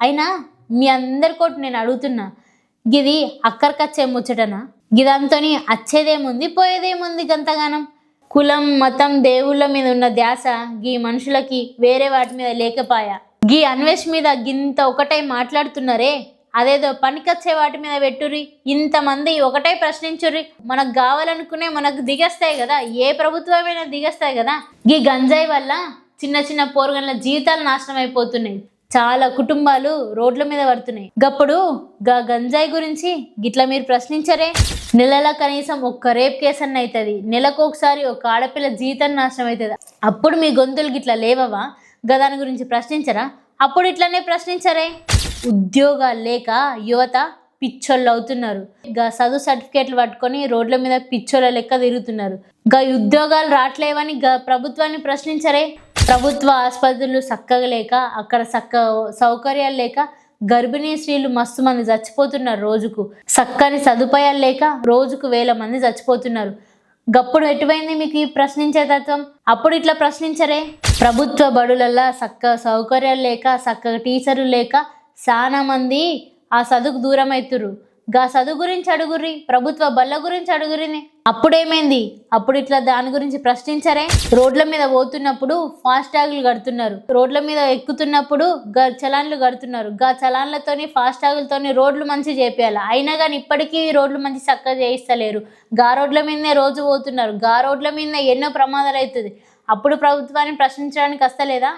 అయినా మీ అందరి కోటి నేను అడుగుతున్నా గిది అక్కడికచ్చే ముచ్చటనా? గిదంతోని అచ్చేదేముంది పోయేదేముంది గంతగానం? కులం మతం దేవుళ్ళ మీద ఉన్న ధ్యాస గీ మనుషులకి వేరే వాటి మీద లేకపాయా. గీ అన్వేష్ మీద గింత ఒకటే మాట్లాడుతున్నారే? అదేదో పనికొచ్చే వాటి మీద పెట్టుర్రి? ఇంతమంది ఒకటే ప్రశ్నించుర్రి? మనకు కావాలనుకునే మనకు దిగస్తాయి కదా ఏ ప్రభుత్వమైనా దిగస్తాయి కదా? గీ గంజాయి వల్ల చిన్న చిన్న పోరగన్ల జీవితాలు నాశనం అయిపోతున్నాయి చాలా కుటుంబాలు రోడ్ల మీద పడుతున్నాయి. గప్పుడు గా గంజాయి గురించి గిట్ల మీరు ప్రశ్నించరే? నెలల కనీసం ఒక్క రేప్ కేసు అన్న అవుతుంది నెలకు ఒకసారి ఒక ఆడపిల్ల జీతం నాశనం అవుతుంది అప్పుడు మీ గొంతులు గిట్ల లేవవా? గదాని గురించి ప్రశ్నించరా? అప్పుడు ఇట్లనే ప్రశ్నించరే. ఉద్యోగాలు లేక యువత పిచ్చోళ్ళు అవుతున్నారు. గా చదువు సర్టిఫికేట్లు పట్టుకొని రోడ్ల మీద పిచ్చోళ్ళ లెక్క తిరుగుతున్నారు. గా ఉద్యోగాలు రావట్లేవని గా ప్రభుత్వాన్ని ప్రశ్నించరే? ప్రభుత్వ ఆసుపత్రులు చక్కగా లేక అక్కడ చక్క సౌకర్యాలు లేక గర్భిణీ స్త్రీలు మస్తు మంది చచ్చిపోతున్నారు రోజుకు. చక్కని సదుపాయాలు లేక రోజుకు వేల మంది చచ్చిపోతున్నారు. గప్పుడు ఎటువైంది మీకు ఈ ప్రశ్నించే తత్వం? అప్పుడు ఇట్లా ప్రశ్నించరే. ప్రభుత్వ బడులల్లో చక్క సౌకర్యాలు లేక చక్కగా టీచర్లు లేక చాలా మంది ఆ చదువుకు దూరం అవుతుర్రు గా చదువు గురించి అడుగుర్రి ప్రభుత్వ బల్ల గురించి అడుగురిని అప్పుడేమైంది? అప్పుడు ఇట్లా దాని గురించి ప్రశ్నించరే? రోడ్ల మీద పోతున్నప్పుడు ఫాస్ట్ ట్యాగులు కడుతున్నారు. రోడ్ల మీద ఎక్కుతున్నప్పుడు గా చలాన్లు కడుతున్నారు. గా చలాన్లతోని ఫాస్ట్ ట్యాగులతోని రోడ్లు మంచి చేపియాలి. అయినా కానీ ఇప్పటికీ రోడ్లు మంచి చక్కగా చేయిస్తలేరు. గా రోడ్ల మీదనే రోజు పోతున్నారు. గా రోడ్ల మీద ఎన్నో ప్రమాదాలు అవుతుంది అప్పుడు ప్రభుత్వాన్ని ప్రశ్నించడానికి వస్తలేదా?